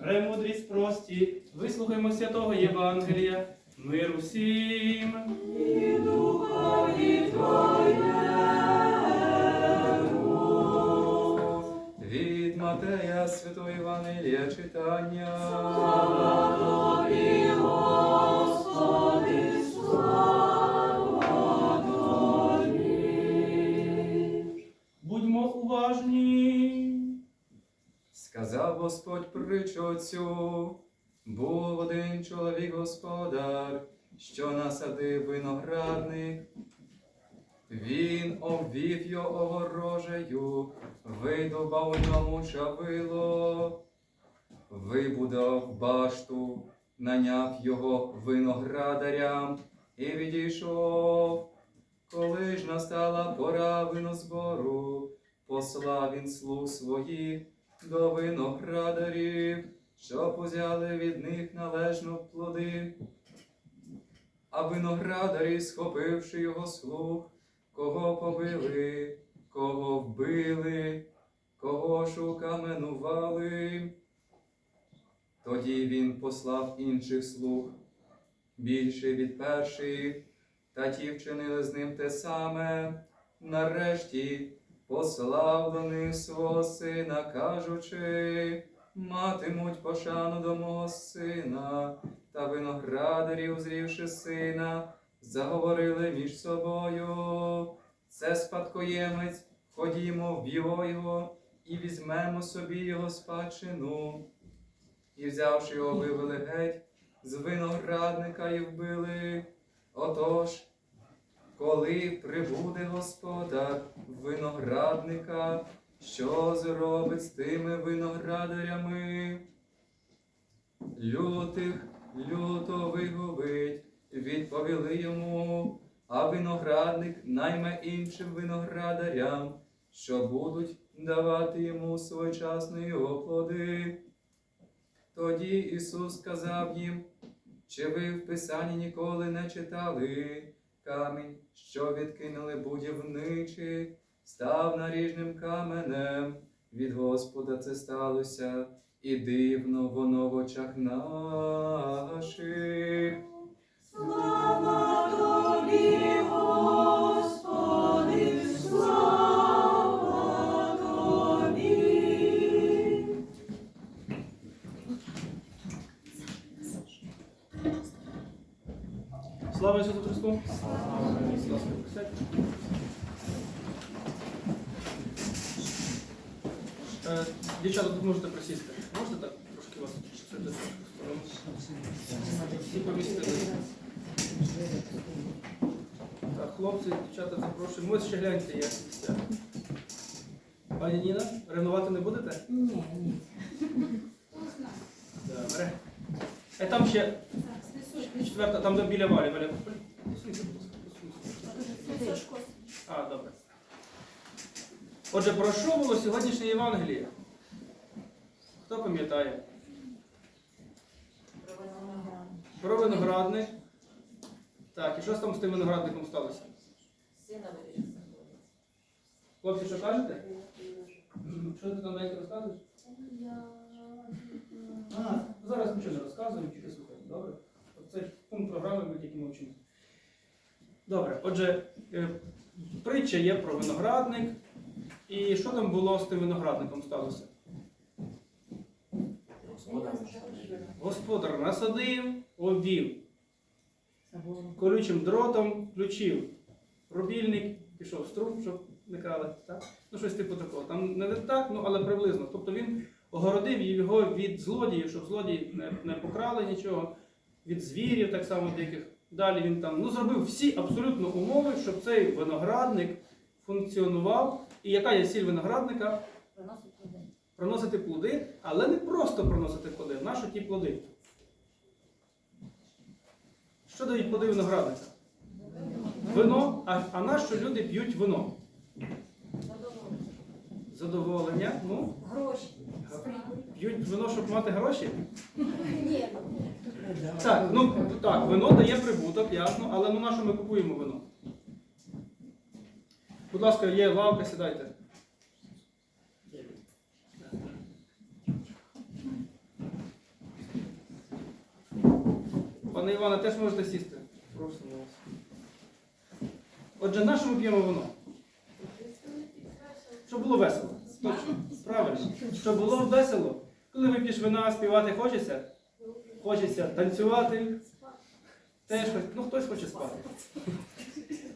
премудрість прості, вислухаймо святого Євангелія, мир усім. Від Матея Святого Євангелія читання. Будьмо Сказав Господь притчу цю, був один чоловік господар, що насадив виноградник. Він обвів його огорожею, видобав у ньому чавило, вибудав башту, наняв його виноградарям і відійшов. Коли ж настала пора винозбору, послав він слуг своїх до виноградарів, щоб узяли від них належно плоди. А виноградарі, схопивши його слух, кого побили, кого вбили, кого ж укаменували. Тоді він послав інших слуг, більше від перших, та ті вчинили з ним те саме. Нарешті послав до них свого сина, кажучи, матимуть пошану до мого сина, та виноградарі, узрівши сина, заговорили між собою. Це спадкоємець, ходімо, вб'ємо його і візьмемо собі його спадщину. І взявши його, вивели геть з виноградника і вбили. Отож, коли прибуде господар виноградника, що зробить з тими виноградарями? Лютих люто вигубить, відповіли йому, а виноградник найме іншим виноградарям, що будуть давати йому своєчасно його плоди. Тоді Ісус сказав їм, чи ви в Писанні ніколи не читали? Камінь, що відкинули будівничі, став наріжним каменем. Від Господа це сталося, і дивно воно в очах наших. Слава Ісусу Христу! Е, Дівчата, тут можете присісти. Можете так трошки вас? Всі помістили. Так, хлопці, дівчата, запрошую. Ось ще гляньте, як місця. Пані Ніна, ревнувати не будете? Ні, ні. Добре. Е, там ще четверта, там де біля валі. Валя. А, добре. Отже, про що було сьогоднішнє Євангеліє? Хто пам'ятає? Про виноградник. Так, і що там з тим виноградником сталося? Хлопці, що кажете? Що ти там навіть розказуєш? А, зараз нічого не розказуємо, тільки слухаємо, добре? Це пункт програми, ми тільки мовчимо. Добре, отже, е, притча є про виноградник. І що там було з тим виноградником сталося? Господар насадив, обвів. Колючим дротом включив рубільник, пішов струм, щоб не крали. Так? Ну, щось типу такого. Там не так, ну але приблизно. Тобто він огородив його від злодіїв, щоб злодії не, не покрали нічого, від звірів так само диких. Далі він там ну, зробив всі абсолютно умови, щоб цей виноградник функціонував. І яка є ціль виноградника? Проносити плоди, але не просто проносити плоди. Нащо ті плоди? Що дають плоди виноградника? Вино. А, а нащо люди п'ють вино? Задоволення. Ну, Гроші. п'ють вино, щоб мати гроші? Ні. Так, ну так, вино дає прибуток, ясно, але ну на що ми купуємо вино? Будь ласка, є лавка, сідайте. Пане Іване, теж можете сісти. Просимо вас. Отже, на що ми п'ємо вино? Щоб було весело. Точно. Правильно. Щоб було весело. Коли вип'єш вина, співати хочеться? Хочеться танцювати. Теж ну хтось хоче спати.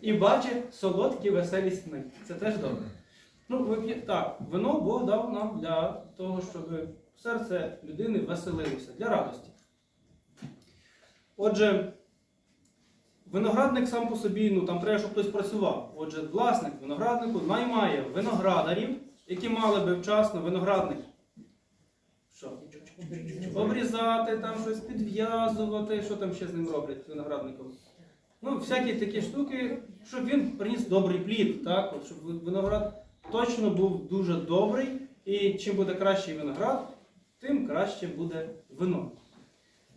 І бачить солодкі веселі сни. Це теж добре. Ну. Так, вино Бог дав нам для того, щоб серце людини веселилося, для радості. Отже, виноградник сам по собі, ну там треба, щоб хтось працював. Отже, власник винограднику наймає виноградарів, які мали би вчасно виноградник. Що? Обрізати, там щось підв'язувати, що там ще з ним роблять виноградником. Ну, всякі такі штуки, щоб він приніс добрий плід, так? От, щоб виноград точно був дуже добрий, і чим буде кращий виноград, тим краще буде вино.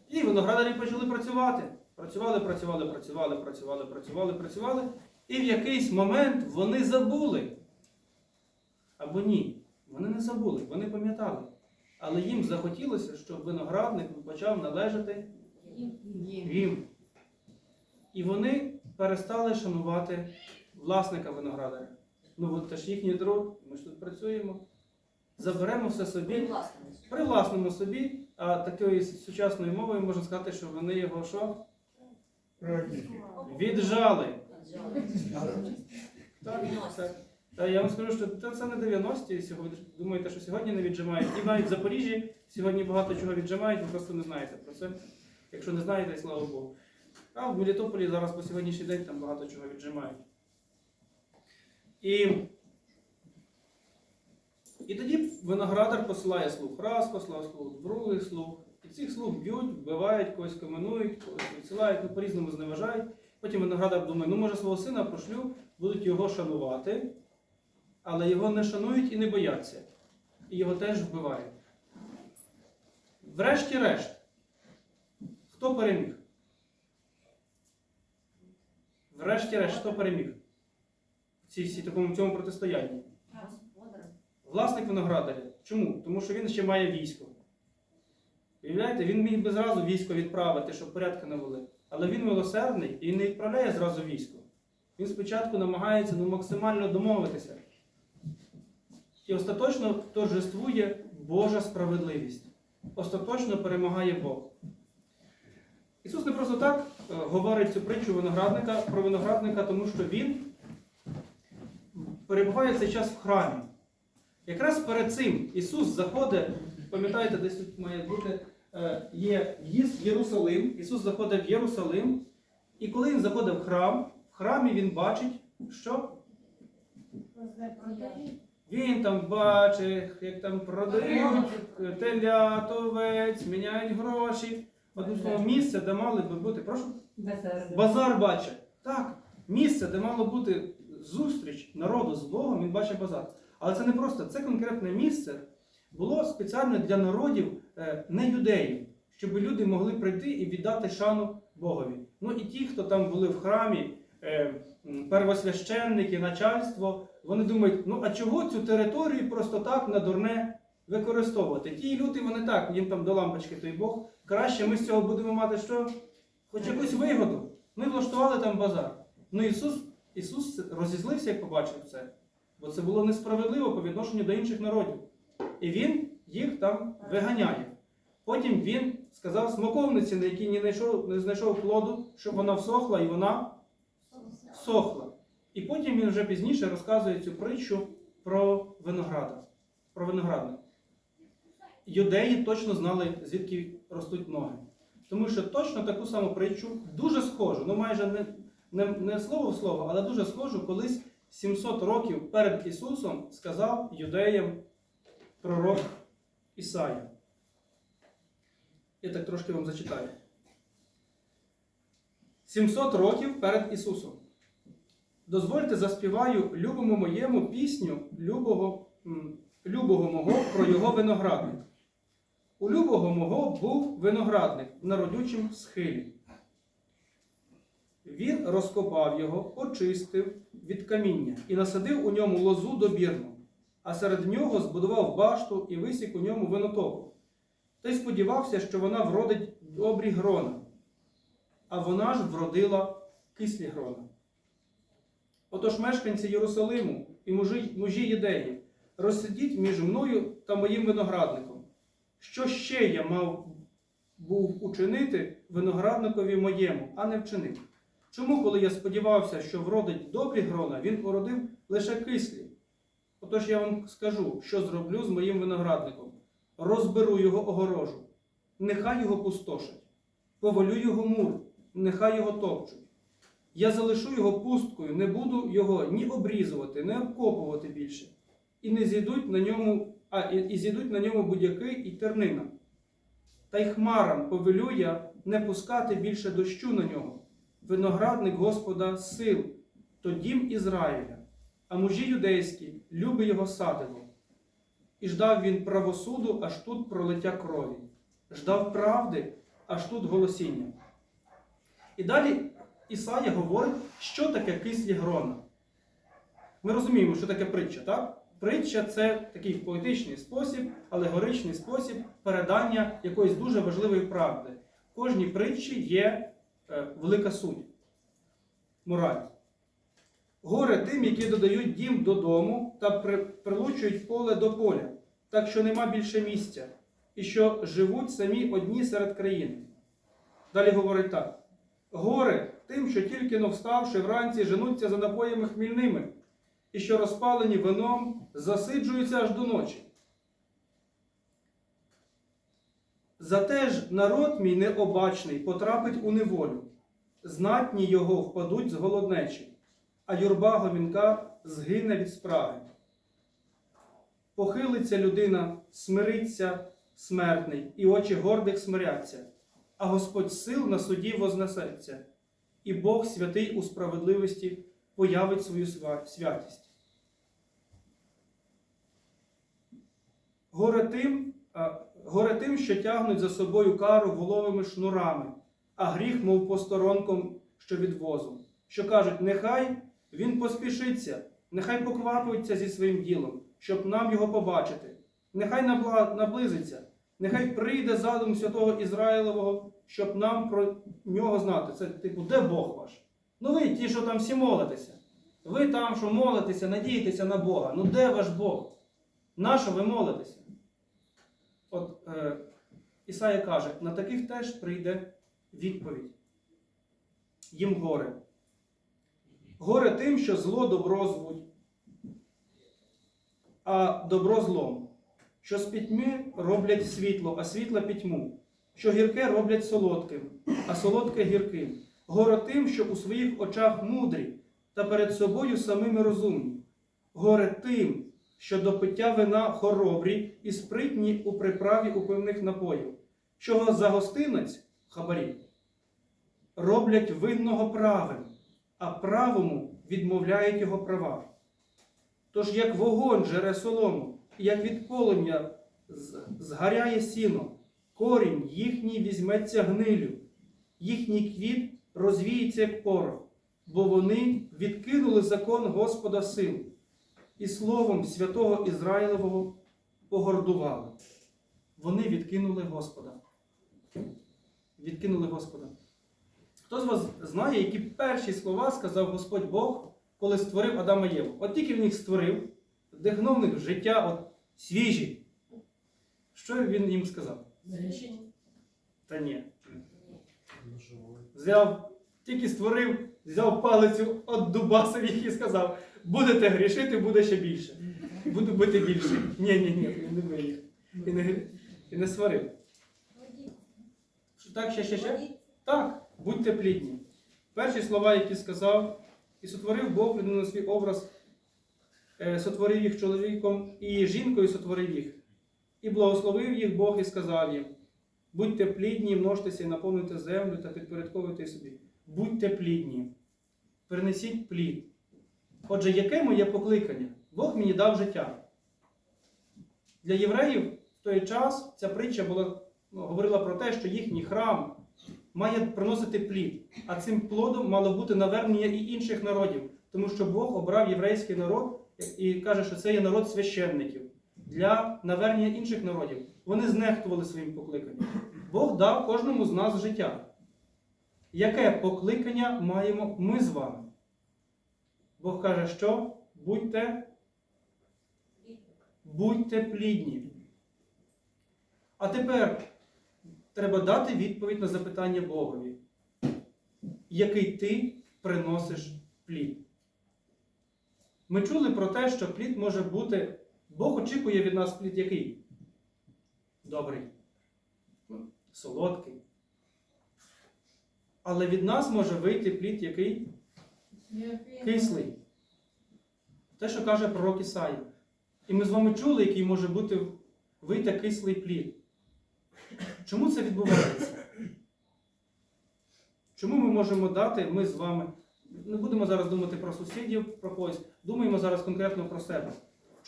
І виноградарі почали працювати. Працювали, працювали, працювали, працювали, працювали, працювали. І в якийсь момент вони забули. Або ні, вони не забули, вони пам'ятали. Але їм захотілося, щоб виноградник почав належати їм. І вони перестали шанувати власника виноградаря. Ну, от це ж їхній друг, ми ж тут працюємо. Заберемо все собі, привласнимо собі, а такою сучасною мовою можна сказати, що вони його що? Віджали. Так, так. Та я вам скажу, що це, не 90-ті сьогодні. Думаєте, що сьогодні не віджимають. І навіть в Запоріжжі сьогодні багато чого віджимають, ви просто не знаєте про це. Якщо не знаєте, слава Богу. А в Мелітополі зараз по сьогоднішній день там багато чого віджимають. І, і тоді виноградар посилає слух. Раз послав слух, другий слух. І цих слух б'ють, вбивають, когось каменують, когось відсилають, ну, по-різному зневажають. Потім виноградар думає, ну може свого сина пошлю, будуть його шанувати, але його не шанують і не бояться. І його теж вбивають. Врешті-решт, хто переміг? Врешті-решт, хто переміг? В цій, такому цьому протистоянні? Власник виноградаря. Чому? Тому що він ще має військо. Уявляєте, він міг би зразу військо відправити, щоб порядки навели. Але він милосердний і не відправляє зразу військо. Він спочатку намагається ну, максимально домовитися. І остаточно торжествує Божа справедливість. Остаточно перемагає Бог. Ісус не просто так е, говорить цю притчу виноградника про виноградника, тому що він перебуває цей час в храмі. Якраз перед цим Ісус заходить, пам'ятаєте, десь тут має бути, е, є в'їзд в Єрусалим. Ісус заходить в Єрусалим, і коли він заходить в храм, в храмі він бачить, що він там бачить, як там продають телят, овець, міняють гроші. Одним словом, місце, де мали би бути. Прошу? Базар бачить. Так, місце, де мало бути зустріч народу з Богом, він бачить базар. Але це не просто, це конкретне місце було спеціально для народів е, не юдеїв, щоб люди могли прийти і віддати шану Богові. Ну і ті, хто там були в храмі, первосвященники, начальство, вони думають, ну а чого цю територію просто так на дурне використовувати? Ті люди, вони так, їм там до лампочки той Бог. Краще ми з цього будемо мати що? Хоч якусь вигоду. Ми влаштували там базар. Ну Ісус, Ісус розізлився, як побачив це. Бо це було несправедливо по відношенню до інших народів. І він їх там виганяє. Потім він сказав смоковниці, на якій не знайшов, не знайшов плоду, щоб вона всохла, і вона всохла. І потім він вже пізніше розказує цю притчу про винограда, про виноградник. Юдеї точно знали, звідки ростуть ноги. Тому що точно таку саму притчу, дуже схожу, ну майже не, не, не слово в слово, але дуже схожу, колись 700 років перед Ісусом сказав юдеям пророк Ісая. Я так трошки вам зачитаю. 700 років перед Ісусом. Дозвольте заспіваю любому моєму пісню любого, любого мого про його виноградник. У любого мого був виноградник на родючім схилі. Він розкопав його, очистив від каміння і насадив у ньому лозу добірну, а серед нього збудував башту і висік у ньому винотоку. Та й сподівався, що вона вродить добрі грона. а вона ж вродила кислі грона. Отож, мешканці Єрусалиму і мужі, мужі Єдеї, розсидіть між мною та моїм виноградником. Що ще я мав був учинити виноградникові моєму, а не вчинив? Чому, коли я сподівався, що вродить добрі грона, він породив лише кислі? Отож я вам скажу, що зроблю з моїм виноградником. Розберу його огорожу, нехай його пустошать, повалю його мур, нехай його топчуть. Я залишу його пусткою, не буду його ні обрізувати, ні обкопувати більше. І не зійдуть на ньому, а і, і зійдуть на ньому будь-яки і тернина. Та й хмарам повелю я не пускати більше дощу на нього. Виноградник Господа сил, то дім Ізраїля, а мужі юдейські, люби його садило. І ждав він правосуду, аж тут пролиття крові, ждав правди, аж тут голосіння. І далі Ісая говорить, що таке кислі грона. Ми розуміємо, що таке притча, так? Притча це такий поетичний спосіб, алегоричний спосіб передання якоїсь дуже важливої правди. В кожній притчі є е, велика суть, мораль. Горе тим, які додають дім додому та при, прилучують поле до поля, так що нема більше місця, і що живуть самі одні серед країн. Далі говорить так: горе тим, що тільки но вставши вранці, женуться за напоями хмільними, і що розпалені вином засиджуються аж до ночі. Зате ж народ мій необачний потрапить у неволю, знатні його впадуть з голоднечі, а юрба говінка згине від спраги. Похилиться людина, смириться смертний, і очі гордих смиряться, а Господь сил на суді вознесеться, і Бог святий у справедливості появить свою святість. Горе тим, горе тим, що тягнуть за собою кару воловими шнурами, а гріх, мов посторонком, що від возу, що кажуть, нехай він поспішиться, нехай поквапується зі своїм ділом, щоб нам його побачити, нехай наблизиться, нехай прийде задум святого Ізраїлового, щоб нам про нього знати. Це типу, де Бог ваш? Ну ви ті, що там всі молитеся. Ви там, що молитеся, надієтеся на Бога. Ну де ваш Бог? Нащо ви молитеся? От е, Ісая каже, на таких теж прийде відповідь. Їм горе. Горе тим, що зло добро звуть, а добро злом, що з пітьми роблять світло, а світла пітьму, що гірке роблять солодким, а солодке гірким. Горе тим, що у своїх очах мудрі, та перед собою самими розумні. Горе тим, що до пиття вина хоробрі і спритні у приправі упивних напоїв, що за гостинець хабарі роблять винного правим, а правому відмовляють його права. Тож як вогонь жере солому, як від полум'я згаряє сіно, корінь їхній візьметься гнилю, їхній квіт розвіється, як порох, бо вони відкинули закон Господа сил і словом святого Ізраїлевого погордували. Вони відкинули Господа. Відкинули Господа. Хто з вас знає, які перші слова сказав Господь Бог, коли створив Адама і Єву? От тільки в них створив, вдихнув в них життя от, свіжі. Що він їм сказав? Та ні. Взяв, тільки створив, взяв палицю, отдубасив їх і сказав: будете грішити, буде ще більше. Буду бити більше. Ні, ні, ні, не бив їх. І не, і не сварив. Що Так, ще, ще, ще? Так, будьте плідні. Перші слова, які сказав, і сотворив Бог людину на свій образ, е, сотворив їх чоловіком і жінкою сотворив їх. І благословив їх Бог і сказав їм: будьте плідні, множтеся і наповнюйте землю та підпорядковуйте собі. Будьте плідні, принесіть плід. Отже, яке моє покликання? Бог мені дав життя. Для євреїв в той час ця притча була, ну, говорила про те, що їхній храм має приносити плід, а цим плодом мало бути навернення і інших народів, тому що Бог обрав єврейський народ і каже, що це є народ священників для навернення інших народів. Вони знехтували своїм покликанням. Бог дав кожному з нас життя. Яке покликання маємо ми з вами? Бог каже, що будьте, будьте плідні. А тепер треба дати відповідь на запитання Богові. Який ти приносиш плід? Ми чули про те, що плід може бути. Бог очікує від нас плід який? Добрий, ну, солодкий. Але від нас може вийти плід який? Кислий. Те, що каже пророк Ісаїв. І ми з вами чули, який може бути вийти кислий плід. Чому це відбувається? Чому ми можемо дати, ми з вами, не будемо зараз думати про сусідів, про когось, думаємо зараз конкретно про себе.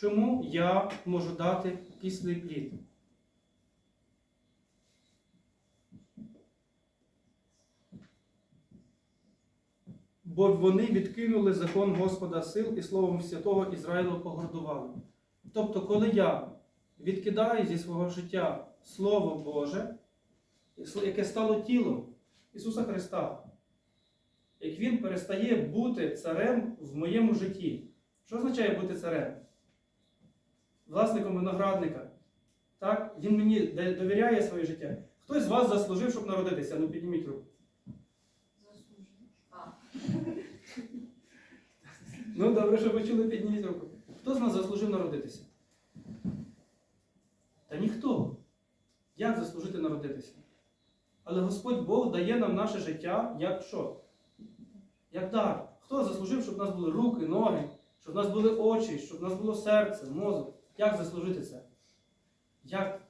Чому я можу дати кислий плід? Бо вони відкинули закон Господа сил і Словом Святого Ізраїлу погордували. Тобто, коли я відкидаю зі свого життя Слово Боже, яке стало тілом Ісуса Христа, як Він перестає бути царем в моєму житті. Що означає бути царем? Власником виноградника. Так? Він мені довіряє своє життя. Хтось з вас заслужив, щоб народитися? Ну підніміть руку. Заслужив. Ну, добре, що ви чули, підніміть руку. Хто з нас заслужив народитися? Та ніхто. Як заслужити народитися? Але Господь Бог дає нам наше життя як що? Як дар. Хто заслужив, щоб в нас були руки, ноги, щоб в нас були очі, щоб в нас було серце, мозок? Як заслужити це? Як?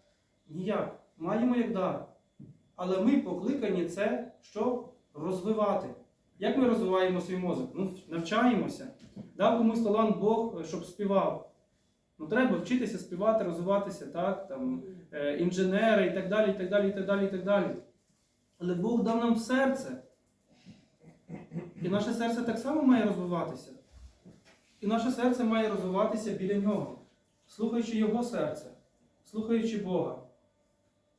Ніяк. Маємо як дар. Але ми покликані це що? Розвивати. Як ми розвиваємо свій мозок? Ну, навчаємося. Дав комусь талант Бог, щоб співав. Ну, треба вчитися співати, розвиватися, так? Там, е, інженери і так далі, і так далі, і так далі, і так далі. Але Бог дав нам серце. І наше серце так само має розвиватися. І наше серце має розвиватися біля нього, слухаючи Його серце, слухаючи Бога.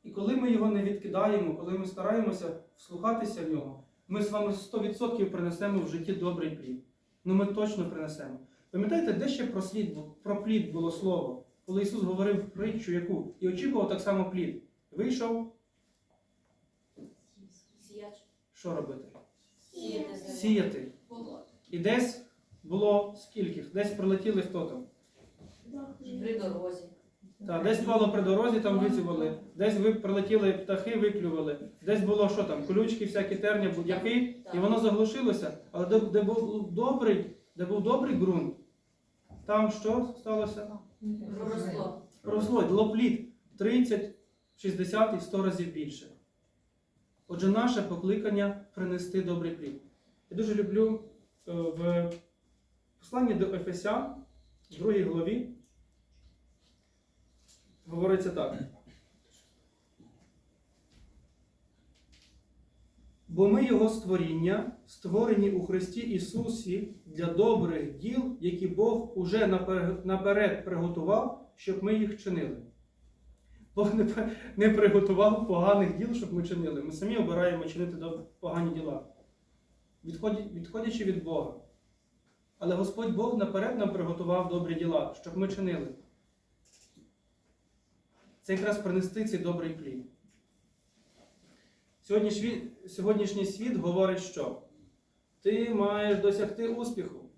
І коли ми його не відкидаємо, коли ми стараємося вслухатися в нього, ми з вами 100% принесемо в житті добрий плід. Ну ми точно принесемо. Пам'ятаєте, де ще про, слід, про плід було слово? Коли Ісус говорив притчу яку? І очікував так само плід. Вийшов, Сіяч. що робити? Сіяти. Сіяти. Болото. І десь було скільки? Десь прилетіли хто там? При дорозі. Так, десь впало при дорозі, там вицювали, десь ви прилетіли птахи, виклювали, десь було що там, колючки, всякі терня, будь-які, і воно заглушилося. Але де, де був добрий, де був добрий ґрунт, там що сталося? Проросло. Проросло, дало плід 30, 60 і 100 разів більше. Отже, наше покликання принести добрий плід. Я дуже люблю е, в посланні до Ефесян, в другій главі, говориться так. Бо ми Його створіння, створені у Христі Ісусі для добрих діл, які Бог уже наперед приготував, щоб ми їх чинили. Бог не, приготував поганих діл, щоб ми чинили. Ми самі обираємо чинити погані діла, відходячи від Бога. Але Господь Бог наперед нам приготував добрі діла, щоб ми чинили. Це якраз принести цей добрий плід. Сьогоднішній світ говорить, що ти маєш досягти успіху.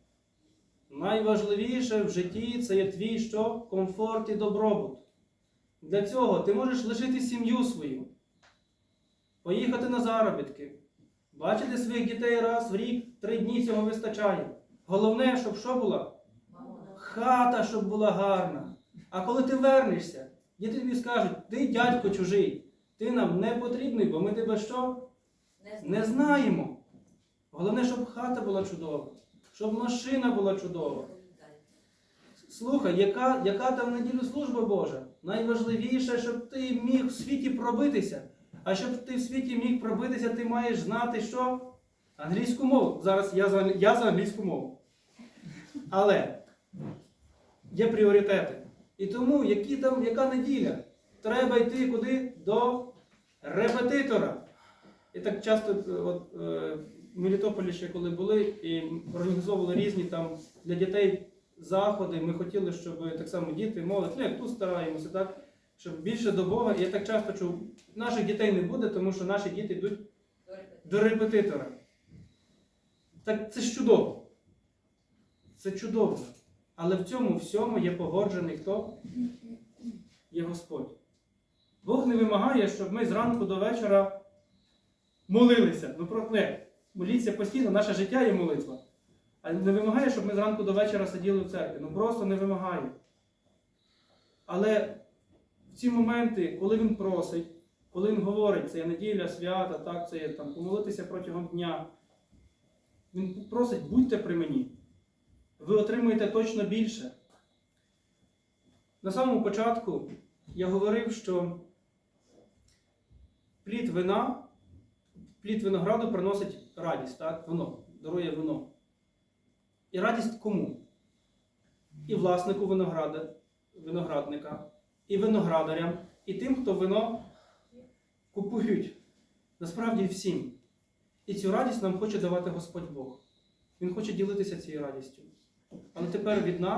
Найважливіше в житті це є твій що? комфорт і добробут. Для цього ти можеш лишити сім'ю свою, поїхати на заробітки, бачити своїх дітей раз в рік, три дні цього вистачає. Головне, щоб що була? Хата, щоб була гарна. А коли ти вернешся, діти тобі скажуть, ти дядько чужий, ти нам не потрібний, бо ми тебе що? Не знаємо. Головне, щоб хата була чудова, щоб машина була чудова. Слухай, яка, яка там неділю служба Божа? Найважливіше, щоб ти міг в світі пробитися. А щоб ти в світі міг пробитися, ти маєш знати що? Англійську мову. Зараз я за, я за англійську мову. Але є пріоритети. І тому, які там, яка неділя? Треба йти куди? До репетитора. І так часто, е, от, е, в Мелітополі ще коли були і організовували різні там для дітей заходи, ми хотіли, щоб так само діти, молодь, ну як тут стараємося, так, щоб більше до Бога. І я так часто чув, наших дітей не буде, тому що наші діти йдуть до репетитора. Так це ж чудово. Це чудово. Але в цьому всьому є погоджений хто? Є Господь. Бог не вимагає, щоб ми зранку до вечора молилися. Ну, про не. Моліться постійно, наше життя є молитва. А не вимагає, щоб ми зранку до вечора сиділи в церкві. Ну просто не вимагає. Але в ці моменти, коли він просить, коли він говорить, це є неділя, свята, так, це є там, помолитися протягом дня, він просить, будьте при мені. Ви отримуєте точно більше. На самому початку я говорив, що плід вина, плід винограду приносить радість, так? Вино, дарує вино. І радість кому? І власнику винограда, виноградника, і виноградарям, і тим, хто вино купують. Насправді всім. І цю радість нам хоче давати Господь Бог. Він хоче ділитися цією радістю. Але тепер від нас.